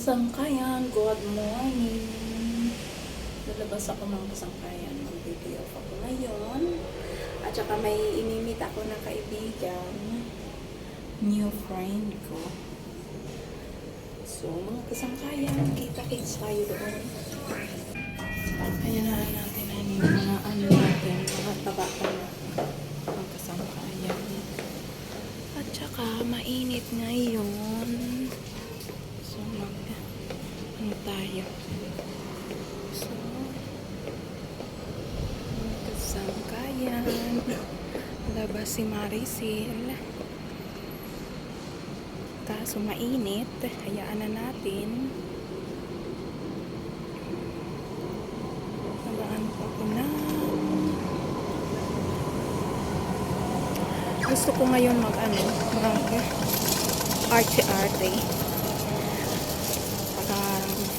kasangkayan, good morning. Lalabas ako mga kasangkayan. Mag-video ako ngayon. At saka may imimit ako na kaibigan. New friend ko. So, mga kasangkayan, kita-kits tayo doon. Ayan na natin na yung mga ano natin, mga tabaka na mga kasangkayan. At saka, mainit ngayon. Tayo? So, kasangkayan. Labas si Maricel. Kaso mainit. Hayaan na natin. Nagaan pa ko na. Gusto ko ngayon mag ano, mag arte-arte.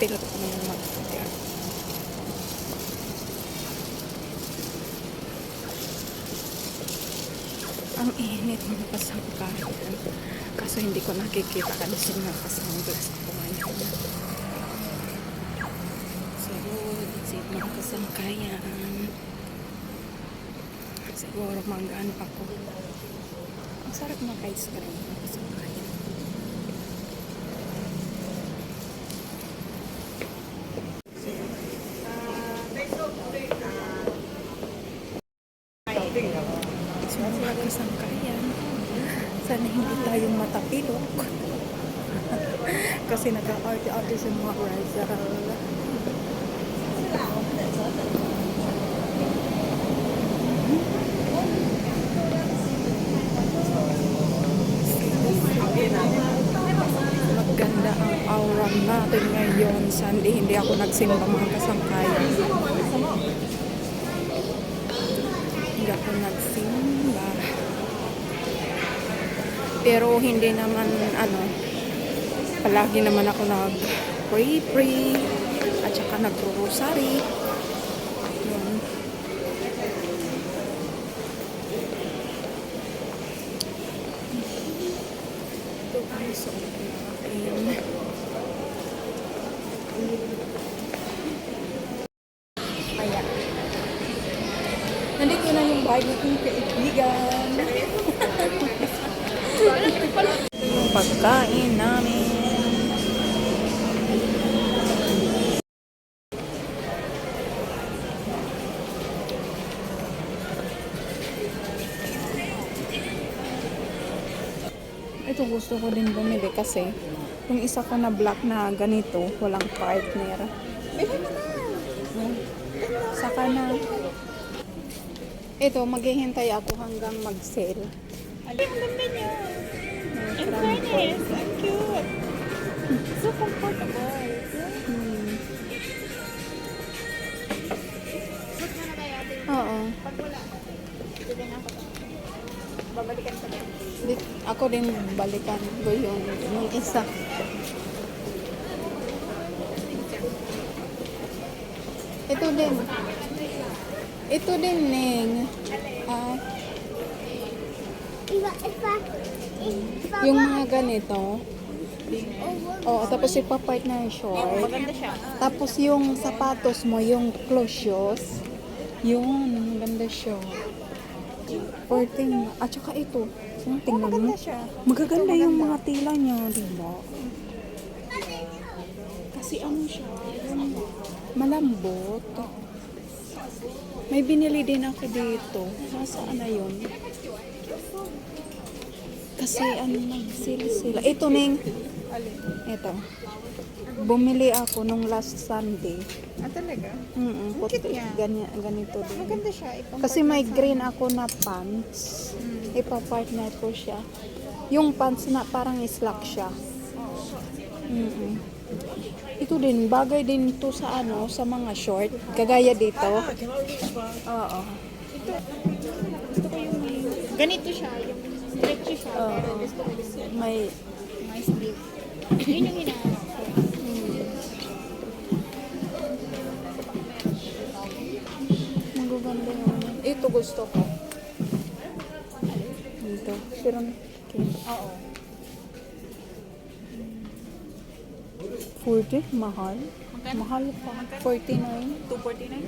Ko ngayon mag arte Ang init mga kasangkayan. Kaso hindi ko nakikita kasi nakasanglas ako ngayon. So, that's it mga kasangkayan. Siguro mag-ano ako. Ang sarap ng ice cream kasangkayan. Sana hindi tayong matapilok. Kasi nag-arte-arte sa mga Rizal. Maganda ang aura natin ngayon. Sunday, hindi ako nagsimba mga kasangkayan. Hindi ako nagsimba. Pero hindi naman ano, palagi naman ako nag pray pray at saka natin. Kaya. Nandito na yung bago kong kaibigan. Pagkain namin. Ito gusto ko din bumili kasi yung isa ko na black na ganito, walang partner. Saka na. Ito, maghihintay ako hanggang mag-sale. Alin ganda niya. In fairness, ang cute. So comfortable. Hmm. Suot mo na kaya ate. Oo. Pag wala, bibigyan na ako to. Babalikan ko din. Di- Ako din balikan ko yun. Yung isa. Ito din. Ito din, Ning. Ah, iba. Yung mga ganito. Oo, tapos ipapart na yung short. Maganda siya. Tapos yung sapatos mo, yung close shoes. Yun, maganda siya. 14. At saka ito. Oh, tingnan mo. Maganda siya. Magaganda yung mga tila niya, di ba? Kasi ano siya, yung malambot. May binili din ako dito. Nasaan na yun? Kasi ano, nag-sale sila. Ito, Ning. Ito. Bumili ako nung last Sunday. Ah, talaga? Mm Ang cute puti. niya. Ganyan, ganito din. Maganda siya. Kasi may green ako na pants. Mm. Ipa-partner ko siya. Yung pants na parang slack siya. Mm Ito din, bagay din to sa ano, sa mga short. Kagaya dito. Oo. Ito, gusto ko yung ganito siya. Yung stretchy siya. Oo. Pero gusto ko yung May, may sleeve. Yun yung hinahanap ko. magaganda yun. Ito gusto ko. Dito. Pero, okay. Oo. 40? Mahal? Magkano? Mahal pa. 49? 249?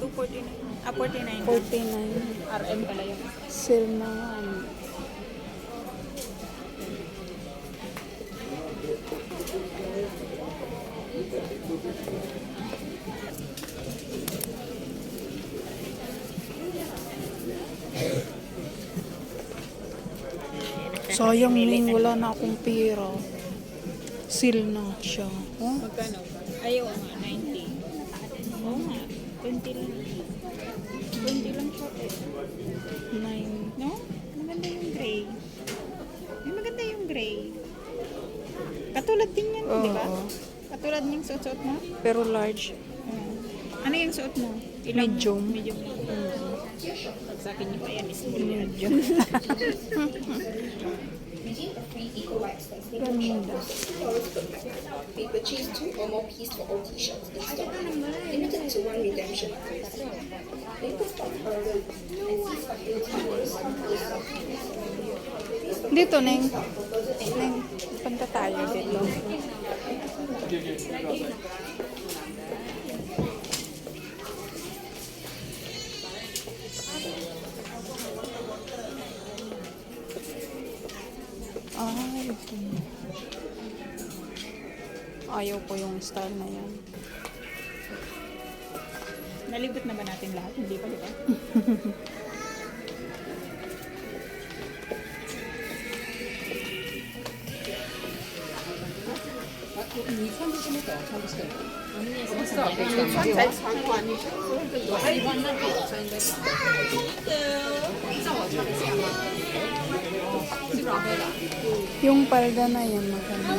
249. Ah, 49. 49. RM pala yun. Na nga. ano. Sayang Ning, wala na akong pera. Seal na siya. Oh? Magkano? Ayaw nga, gray. Katulad din yan, di ba? Katulad yung suot-suot mo? Pero large. Oo. Ano yung suot mo? Medium. Medium. Pag sa akin yung pa yan is Medyo. Ganda. Purchase two or more pieces for all t-shirts in stock. Limited to one redemption. Dito, Neng. Tayo dito. Ay, ito. Ayaw ko yung style na yan. Nalibot na ba natin lahat? Hindi pa, di ba? Yung palda na yan, maganda.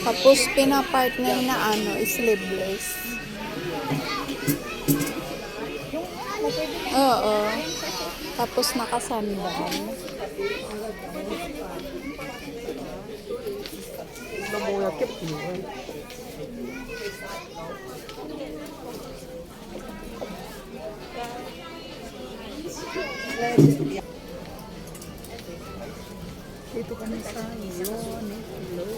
Tapos pinapartner na ano, sleeveless. Oo. Tapos nakasandal. Dito kami sa Ion. Hello.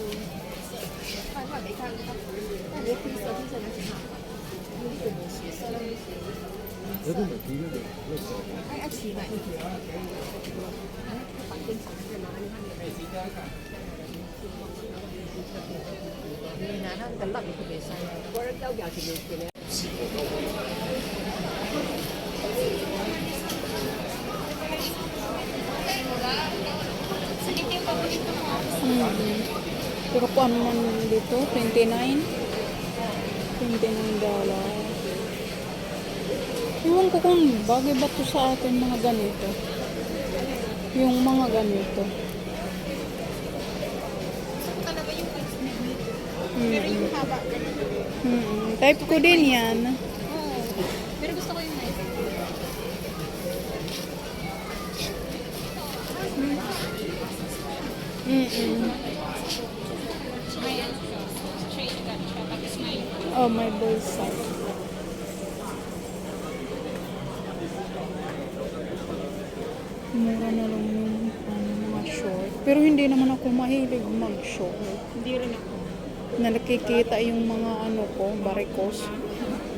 这个没提那个，那个。哎，二七买。哎，房间长是吗？你看。那那个冷特别酸，我这脚脚是流血的。Berapa man itu? Twenty nine, twenty nine dollar. Ko kung bagay ba to sa atin mga ganito. Yung mga ganito. Talaga yung Mm. Pero yung haba. Mm. Type ko din yan. Oo. Pero gusto ko yung nice. Mm-mm. May ano siya. Shade ka siya. Tapos may Oh, may bulsa. Mura na lang yung ano, mga short. Pero hindi naman ako mahilig mag-short. hindi rin ako. Na nakikita yung mga ano ko, barikos.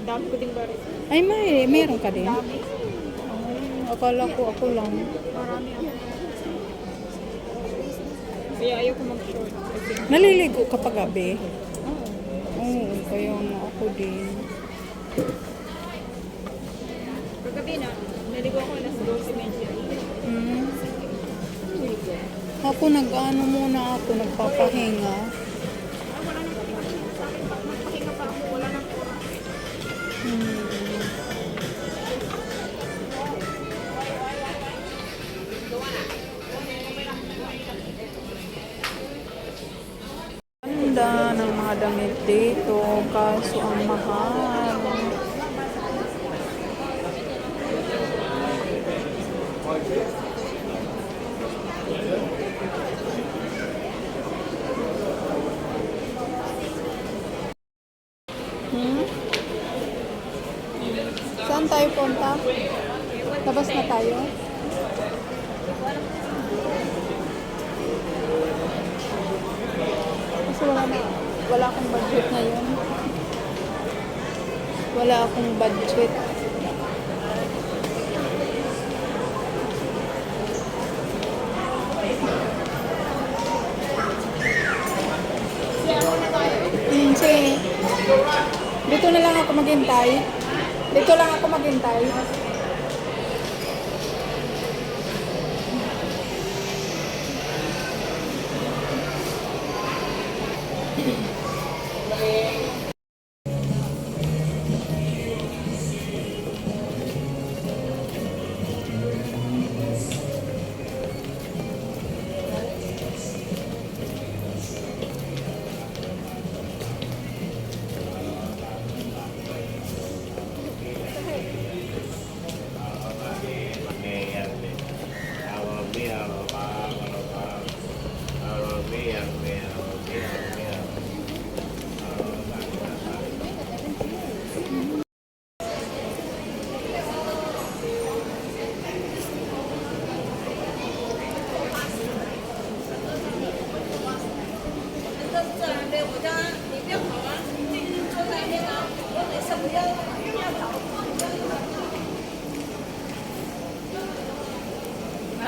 Dami ko din ba rin? Ay, may, meron ka din? Dami. Ay, akala ko ako lang. Marami ako. Kaya ayaw ko mag-short. Naliligo kapag gabi. oo. Oo, kaya nga ako din. Paggabi na, naligo ako alas 12 Ako nag-ano muna ako, nagpapahinga. Ah. Hmm. Ganda ng mga damit dito, kaso ang mahal. Hmm? Saan tayo punta? Labas na tayo? Kasi wala na, wala akong budget ngayon. Wala akong budget. Hmm, sige. Dito na lang ako maghintay. Dito lang ako maghintay.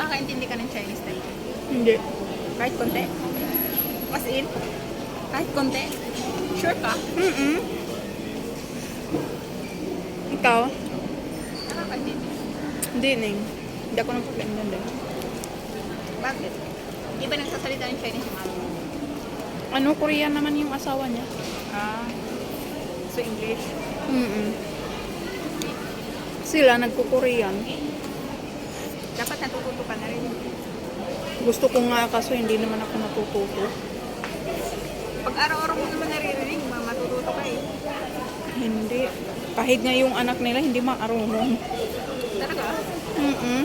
Nakakaintindi ka ng Chinese talaga. Hindi. Kahit konti? As in? Kahit konti? Sure ka? Mm-mm. Ikaw? Nakakaintindi. Hindi, Ning. Hindi ako nagpapaganda. Bakit? Di ba nagsasalita ng Chinese yung mama mo? Ano, Korean naman yung asawa niya. Ah. So English? Mm-mm. Sila nagko-Korean. Dapat natututo ka na rin. Gusto ko nga kaso hindi naman ako natututo. Pag araw-araw mo naman naririnig, ma- matututo ka eh. Hindi. Kahit nga yung anak nila hindi marunong. Talaga? Mm-mm.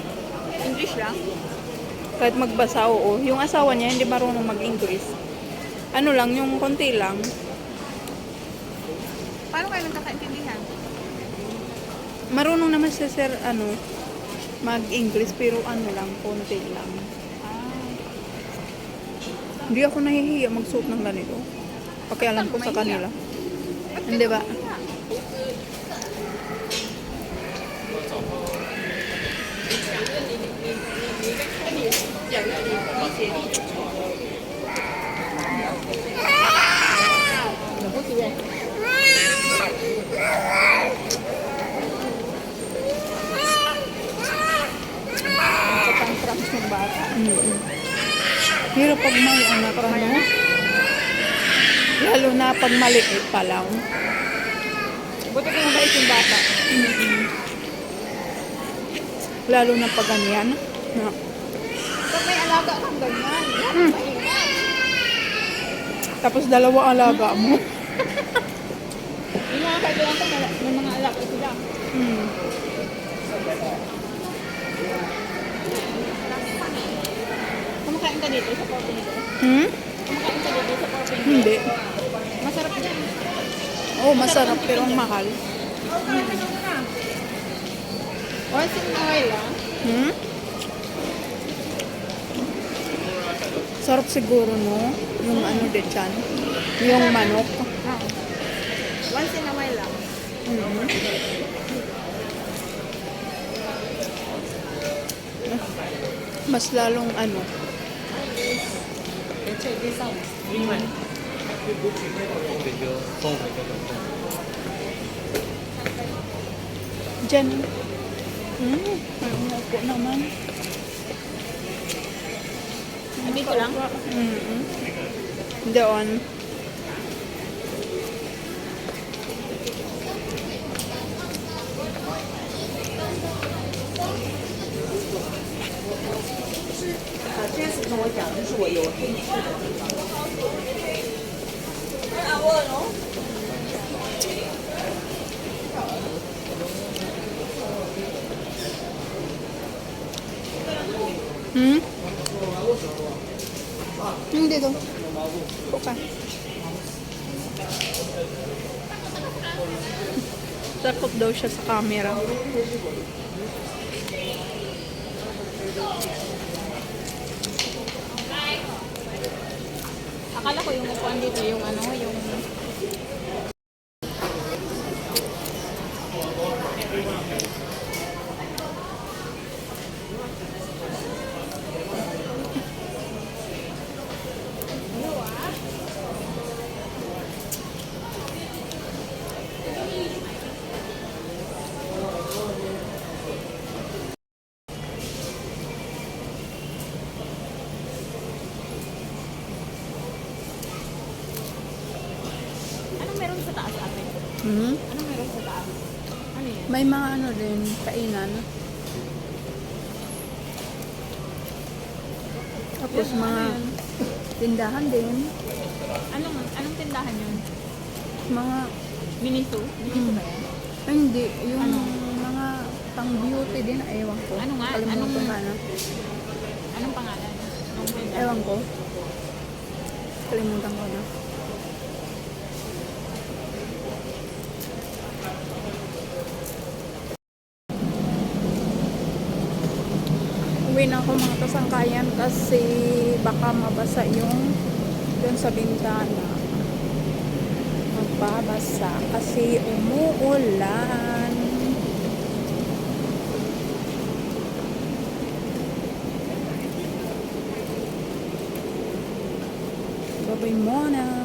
English lang? Kahit magbasa, oo. Yung asawa niya hindi marunong mag-English. Ano lang, yung konti lang. Paano kayo nagkakaintindihan? Marunong naman siya, sir, ano, mag-English, pero ano lang, konti lang. Ah. Hindi ako nahihiya magsuot ng ganito. Pakialam ko sa kanila. Hindi ba? Nagkatantrums ng bata. Mm-mm. Hirap pag may anak, ano? Lalo na pag maliit pa lang. Buti kung mabait yung bata. Lalo na pag ganyan. Na, Pag may alaga kang ganyan, yan, mahirap. tapos dalawa alaga mo. Yung mga kaibigan ko, may mga alaga sila. Mm. Kumakain ka dito sa nito? Hmm? Kumakain ka dito sa nito? Hindi. Masarap yan. Oo, oh, masarap pero ang mahal. Once in a while lang. Hmm? Sarap siguro, no? Yung ano de chan. Yung manok. Ah. Once in a while lang. Mhm. Mas lalong ano. Jen, hmm, kayaknya kok naman. Habis ko -hmm. Hmm? Hindi dito. Buka. Takot daw siya sa camera. Akala ko yung upuan dito, yung ano, yung meron sa taas ate? Hmm? Anong meron sa taas? Ano yan? May mga ano din, kainan. Tapos Yun, mga ano yun? tindahan din. Anong, anong tindahan yun? Mga, Miniso? Miniso ba yan? ay, hindi, yung Ano? mga pang beauty din, ewan ko. Ano nga? Kalimutan Anong- ko na. Anong pangalan? Anong tindahan? Ewan ko. Kalimutan ko na. Uwi na ako mga kasangkayan kasi baka mabasa yung yun sa bintana. Magbabasa kasi umuulan. Muna mga kasangkayan.